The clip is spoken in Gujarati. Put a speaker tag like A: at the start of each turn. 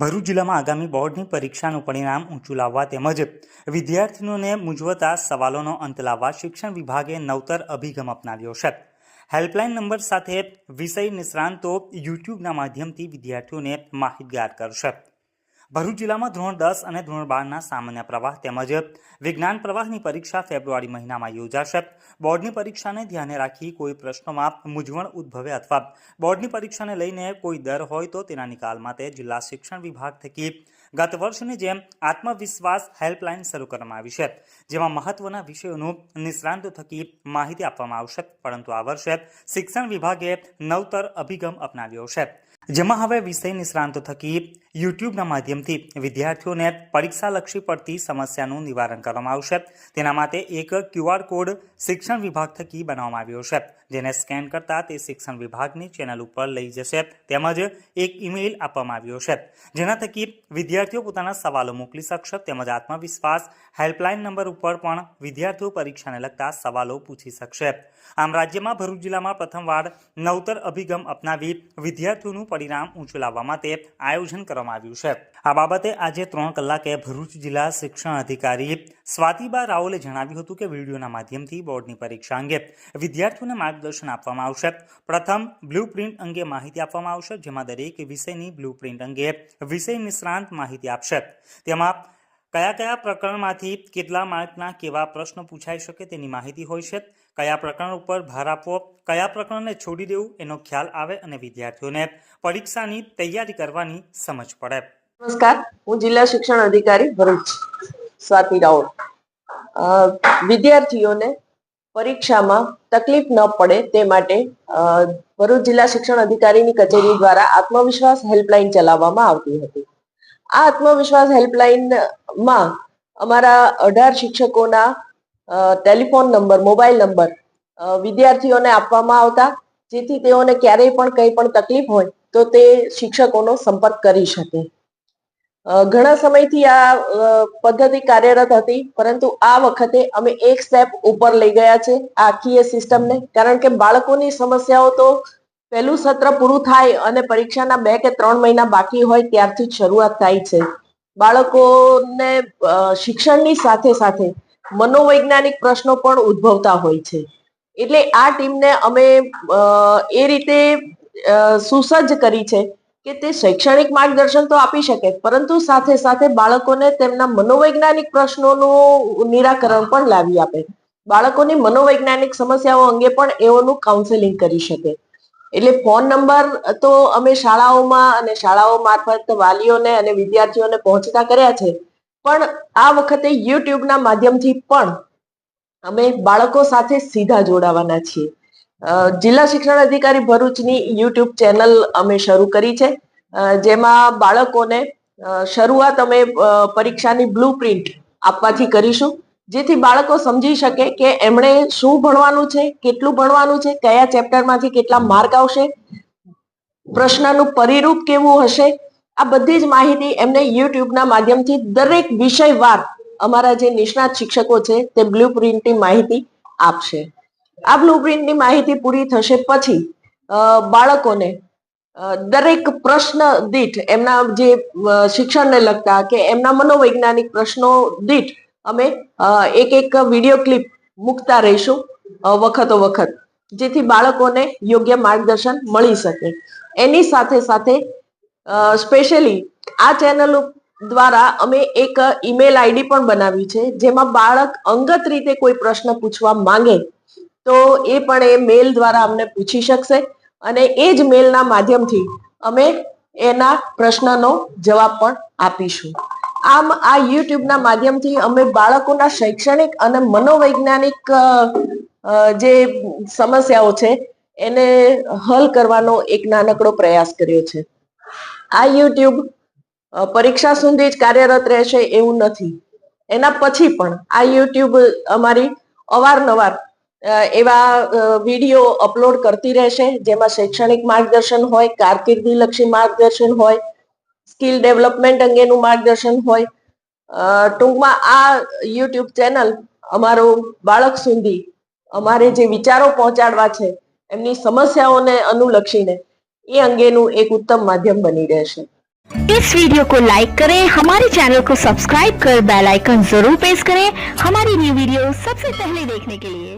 A: ભરૂચ જિલ્લામાં આગામી બોર્ડની પરીક્ષાનું પરિણામ ઊંચું લાવવા તેમજ વિદ્યાર્થીઓને મૂંઝવતા સવાલોનો અંત લાવવા શિક્ષણ વિભાગે નવતર અભિગમ અપનાવ્યો છે. હેલ્પલાઇન નંબર સાથે વિષય નિષ્ણાંતો યુટ્યુબના માધ્યમથી વિદ્યાર્થીઓને માહિતગાર કરશે. ભરૂચ જિલ્લામાં ધોરણ દસ અને ધોરણ બારના સામાન્ય પ્રવાહ તેમજ વિજ્ઞાન પ્રવાહની પરીક્ષા ફેબ્રુઆરી મહિનામાં યોજાશે. બોર્ડની પરીક્ષાને ધ્યાને રાખી કોઈ પ્રશ્નોમાં મૂંઝવણ ઉદ્ભવે અથવા બોર્ડની પરીક્ષાને લઈને કોઈ દર હોય તો તેના નિકાલ માટે જિલ્લા શિક્ષણ વિભાગ થકી ગત વર્ષની જેમ આત્મવિશ્વાસ હેલ્પલાઇન શરૂ કરવામાં આવી છે, જેમાં મહત્વના વિષયોનું નિષ્ણાંતો થકી માહિતી આપવામાં આવશે. પરંતુ આ વર્ષે શિક્ષણ વિભાગે નવતર અભિગમ અપનાવ્યો છે. જેમાં હવે વિષય નિષ્ણાંતો થકી યુટ્યુબના માધ્યમથી વિદ્યાર્થીઓને પરીક્ષાલક્ષી પડતી સમસ્યાનું નિવારણ કરવામાં આવશે. તેના માટે એક ક્યુઆર કોડ શિક્ષણ વિભાગ થકી બનાવવામાં આવ્યો છે. જેને સ્કેન કરતા તે શિક્ષણ વિભાગની ચેનલ ઉપર લઈ જશે. તેમજ એક ઈમેલ આપવામાં આવ્યો છે. જેના થકી વિદ્યાર્થીઓ પોતાના સવાલો મોકલી શકશે તેમજ આત્મવિશ્વાસ હેલ્પલાઇન નંબર ઉપર પણ વિદ્યાર્થીઓ પરીક્ષાને લગતા સવાલો પૂછી શકશે. આમ રાજ્યમાં ભરૂચ જિલ્લામાં પ્રથમવાર નવતર અભિગમ અપનાવી વિદ્યાર્થીઓનું પરિણામ ઊંચું માટે આયોજન કરવામાં આવ્યું છે. આ બાબતે આજે ત્રણ કલાકે ભરૂચ જિલ્લા શિક્ષણ અધિકારી સ્વાતિબા રાઓલે જણાવ્યું હતું કે વિડીયોના માધ્યમથી બોર્ડની પરીક્ષા અંગે વિદ્યાર્થીઓને માર્ગદર્શન આપવામાં આવશે. પ્રથમ બ્લુ પ્રિન્ટ અંગે માહિતી આપવામાં આવશે, જેમાં દરેક વિષયની બ્લુ પ્રિન્ટ અંગે વિષય નિષ્ણાંત માહિતી આપશે. તેમાં કયા કયા પ્રકરણમાંથી કેટલા માર્કના કેવા પ્રશ્નો પૂછાઈ શકે તેની માહિતી હોય છે. કયા પ્રકરણ ઉપર ભાર આપવો કયા પ્રકરણને છોડી દેવું એનો ખ્યાલ આવે અને વિદ્યાર્થીઓને પરીક્ષાની તૈયારી કરવાની સમજ પડે.
B: નમસ્કાર હું જિલ્લા શિક્ષણ અધિકારી ભરૂચ સ્વાતિ રાઉત અ, વિદ્યાર્થીઓને પરીક્ષામાં તકલીફ ન પડે તે માટે ભરૂચ જિલ્લા શિક્ષણ અધિકારીની કચેરી દ્વારા આત્મવિશ્વાસ હેલ્પલાઇન ચલાવવામાં આવતી હતી. આ આત્મવિશ્વાસ હેલ્પલાઇનમાં અમારા અઢાર શિક્ષકોના ટેલિફોન નંબર મોબાઈલ નંબર વિદ્યાર્થીઓને આપવામાં આવતા, જેથી તેઓને ક્યારેય પણ કંઈ પણ તકલીફ હોય, તો તે શિક્ષકોનો સંપર્ક કરી શકે. ઘણા સમયથી આ પદ્ધતિ કાર્યરત હતી, પરંતુ આ વખતે અમે એક સ્ટેપ ઉપર લઈ ગયા છે આ આખી એ સિસ્ટમને કારણ કે બાળકોની સમસ્યાઓ તો પહેલું સત્ર પૂરું થાય અને પરીક્ષાના બે કે ત્રણ મહિના બાકી હોય ત્યારથી જ શરૂઆત થાય છે. બાળકોને શિક્ષણની સાથે સાથે મનોવૈજ્ઞાનિક પ્રશ્નો પણ ઉદ્ભવતા હોય છે. એટલે આ ટીમને અમે એ રીતે સુસજ્જ કરી છે કે તે શૈક્ષણિક માર્ગદર્શન તો આપી શકે, પરંતુ સાથે સાથે બાળકોને તેમના મનોવૈજ્ઞાનિક પ્રશ્નોનું નિરાકરણ પણ લાવી આપે. બાળકોની મનોવૈજ્ઞાનિક સમસ્યાઓ અંગે પણ એઓનું કાઉન્સેલિંગ કરી શકે. એટલે ફોન નંબર તો અમે શાળાઓમાં અને શાળાઓ મારફત વાલીઓને અને વિદ્યાર્થીઓને પહોંચતા કર્યા છે પણ આ વખતે યુટ્યુબના માધ્યમથી પણ અમે બાળકો સાથે સીધા જોડાવાના છીએ. જિલ્લા શિક્ષણ અધિકારી ભરૂચની યુટ્યુબ ચેનલ અમે શરૂ કરી છે. જેમાં બાળકોને શરૂઆત અમે પરીક્ષાની બ્લુ પ્રિન્ટ આપવાથી કરીશું. જેથી બાળકો સમજી શકે કે એમણે શું ભણવાનું છે, કેટલું ભણવાનું છે, કયા ચેપ્ટરમાંથી કેટલા માર્ક આવશે, પ્રશ્નનું પરિરૂપ કેવું હશે આ બધી જ માહિતી એમને યુટ્યુબના માધ્યમથી દરેક વિષયવાર અમારા જે નિષ્ણાત શિક્ષકો છે, તે બ્લુ પ્રિન્ટની માહિતી આપશે. આ બ્લુ પ્રિન્ટની માહિતી પૂરી થશે પછી બાળકોને દરેક પ્રશ્ન દીઠ એમના જે શિક્ષણને લગતા કે એમના મનોવૈજ્ઞાનિક પ્રશ્નો દીઠ અમે એક એક વીડિયો ક્લિપ મૂકતા રહીશું વખતો વખત, જેથી બાળકોને યોગ્ય માર્ગદર્શન મળી શકે. એની સાથે સાથે સ્પેશિયલી આ ચેનલ દ્વારા અમે એક ઈમેલ આઈડી પણ બનાવી છે, જેમાં બાળક અંગત રીતે કોઈ પ્રશ્ન પૂછવા માંગે, તો એ પણ એ મેલ દ્વારા અમને પૂછી શકશે અને એ જ મેલના માધ્યમથી અમે એના પ્રશ્નનો જવાબ પણ આપીશું. આમ આ યુટ્યુબના માધ્યમથી અમે બાળકોના શૈક્ષણિક અને મનોવૈજ્ઞાનિક જે સમસ્યાઓ છે, એને હલ કરવાનો એક નાનકડો પ્રયાસ કર્યો છે. આ યુટ્યુબ પરીક્ષા સુધી જ કાર્યરત રહેશે એવું નથી. એના પછી પણ આ યુટ્યુબ અમારી અવારનવાર એવા વીડિયો અપલોડ કરતી રહેશે, જેમાં શૈક્ષણિક માર્ગદર્શન હોય કારકિર્દી લક્ષી માર્ગદર્શન હોય, સ્કિલ ડેવલપમેન્ટ અંગેનું માર્ગદર્શન હોય. ટૂંકમાં આ યુટ્યુબ ચેનલ અમારું બાળક સુધી અમારે જે વિચારો પહોંચાડવા છે, એમની સમસ્યાઓને અનુલક્ષીને એ અંગેનું એક ઉત્તમ માધ્યમ બની રહેશે
C: इस वीडियो को लाइक करें हमारे चैनल को सब्सक्राइब कर बेल आइकन जरूर प्रेस करें हमारी न्यू वीडियो सबसे पहले देखने के लिए